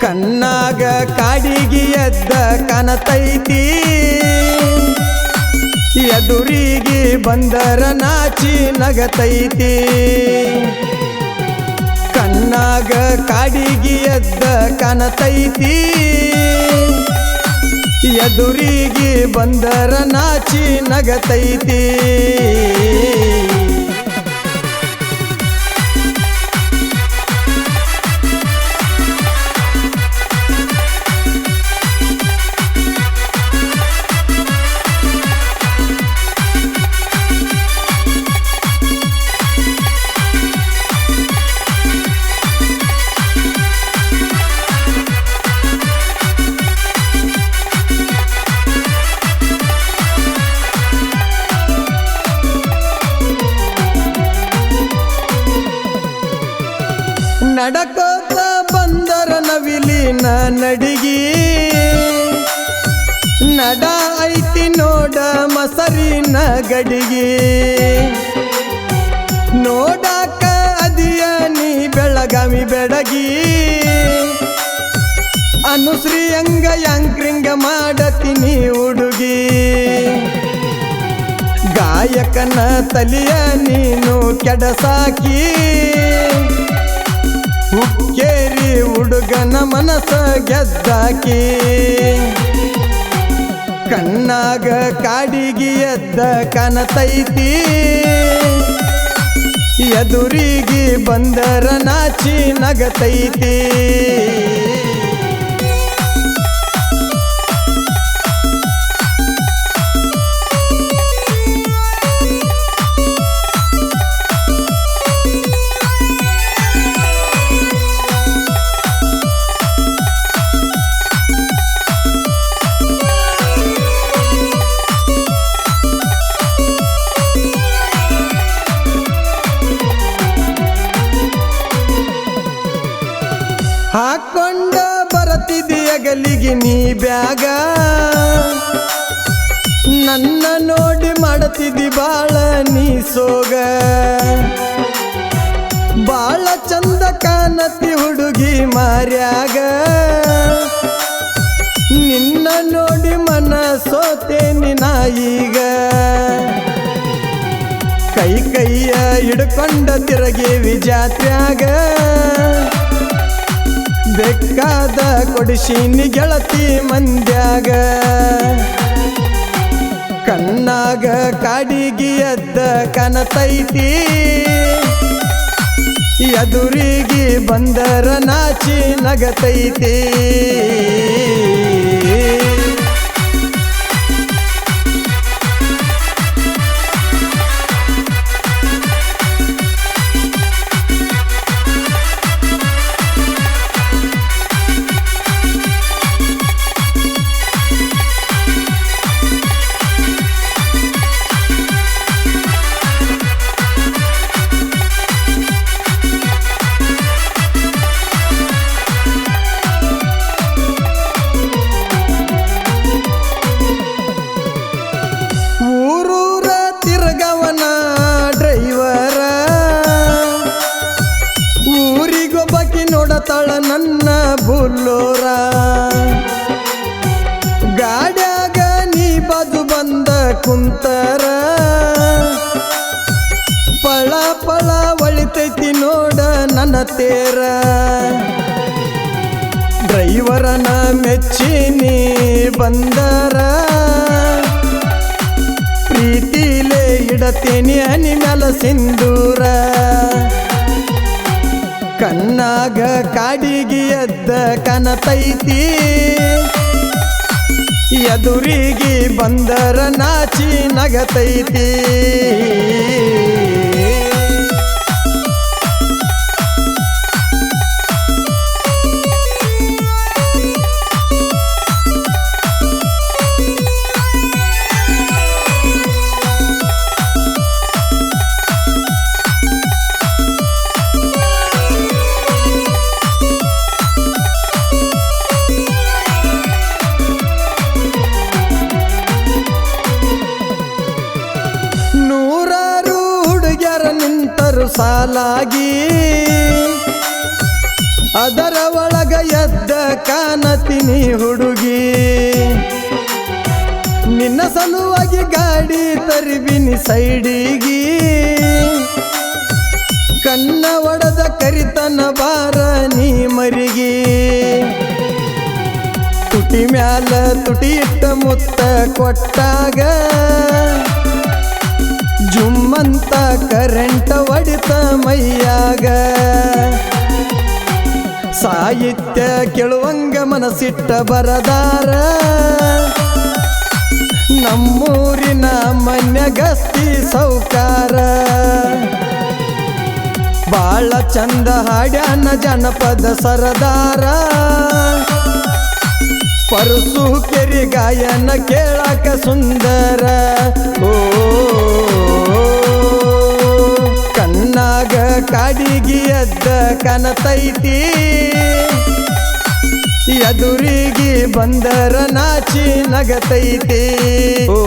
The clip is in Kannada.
ಕಣ್ಣಾಗ ಕಾಡಿಗೆ ಎದ್ದ ಕನತೈತಿ. ಎದುರಿಗೆ ಬಂದರ ನಾಚಿ ನಗತೈತಿ. ಕಣ್ಣಾಗ ಕಾಡಿಗೆ ಎದ್ದ ಕನತೈತಿ. ಎದುರಿಗೆ ಬಂದರ ನಾಚಿ ನಗತೈತಿ. ನವಿಲಿನ ನಡಿಗಿ. ನಡ ಐತಿ ನೋಡ ಮಸರಿನ ಗಡಿಗಿ. ನೋಡಾಕ ಅದಿಯ ನೀ ಬೆಳಗಾವಿ ಬೆಡಗಿ. ಅನುಶ್ರೀ ಅಂಗ ಯಾಂಕ್ರಿಂಗ ಮಾಡತೀನಿ ಹುಡುಗಿ. ಗಾಯಕನ ತಲಿಯ ನೀನು ಕೆಡಸಾಕಿ. ಹುಕ್ಕೇರಿ ಹುಡುಗನ ಮನಸ ಗೆದ್ದಾಕಿ. ಕಣ್ಣಾಗ ಕಾಡಿಗೆ ಎದ್ದ ಕನತೈತಿ. ಎದುರಿಗಿ ಬಂದರ ನಾಚಿ ನಗತೈತಿ. ಹಾಕೊಂಡ ಬರತಿದೆಯ ಗಲಿಗೆ ನೀ ಬ್ಯಾಗ. ನನ್ನ ನೋಡಿ ಮಾಡತಿದ್ದಿ ಬಾಳ ನೀ ಸೋಗ. ಬಾಳ ಚಂದ ಕಾಣತಿ ಹುಡುಗಿ ಮಾರ್ಯಾಗ. ನಿನ್ನ ನೋಡಿ ಮನ ಸೋತೇನಿ ನಾ ಈಗ. ಕೈ ಕೈಯ ಹಿಡ್ಕೊಂಡ ತಿರಗಿ ಜಾತ್ರ್ಯಾಗ. ಬೇಕಾದ ಕೊಡಿಸಿನಿ ಗೆಳತಿ ಮಂದ್ಯಾಗ. ಕಣ್ಣಾಗ ಕಾಡಿಗಿಯದ್ದ ಕನತೈತಿ. ಎದುರಿಗಿ ಬಂದರ ನಾಚಿ ನಗತೈತಿ. ಊರಿಗೊಬ್ಬಕಿ ನೋಡತಾಳ ನನ್ನ ಬುಲ್ಲೋರ. ಗಾಡ್ಯಾಗ ನೀ ಬದು ಬಂದ ಕುಂತರ. ಪಳ ಪಳ ಒಳಿತೈತಿ ನೋಡ ನನ್ನ ತೇರ. ಡ್ರೈವರನ ಮೆಚ್ಚಿನಿ ಬಂದರ. ಪ್ರೀತಿಲೇ ಇಡತೀನಿ ಅನಿ ಮ್ಯಾಲ ಸಿಂಧೂರ. ಕಣ್ಣಾಗ ಕಾಡಿಗೆ ಎದ್ದ ಕನತೈತಿ. ಎದುರಿಗೆ ಬಂದರ ನಾಚಿ ನಗತೈತಿ. ಸಾಲಾಗಿ ಅದರ ಒಳಗ ಎದ್ದ ಕಾಣತೀನಿ ಹುಡುಗಿ. ನಿನ್ನ ಸಲುವಾಗಿ ಗಾಡಿ ತರಿಬಿನಿ ಸೈಡಿಗಿ. ಕಣ್ಣ ಒಡದ ಕರಿತನ ಬಾರ ನೀ ಮರಿಗಿ. ತುಟಿ ಮ್ಯಾಲ ತುಟಿ ಇಟ್ಟ ಮುತ್ತ ಕೊಟ್ಟಾಗ ಜುಮ್ಮಂತ ಕರೆಂಟ್ ಹೊಡಿತ ಮೈಯಾಗ. ಸಾಹಿತ್ಯ ಕೇಳುವಂಗ ಮನಸ್ಸಿಟ್ಟ ಬರದಾರ. ನಮ್ಮೂರಿನ ಮನ್ಯಗಸ್ತಿ ಸೌಕಾರ. ಬಾಳ ಚಂದ ಹಾಡ್ಯಾನ ಜನಪದ ಸರದಾರ. ಪರಸು ಕೆರಿ ಗಾಯನ ಕೇಳಾಕ ಸುಂದರ. ಓ ಕಣ್ಣಾಗ ಕಾಡಿಗಿ ಎದ್ದ ಕನತೈತಿ. ಎದುರಿಗಿ ಬಂದರ ನಾಚಿ ನಗತೈತಿ. ಓ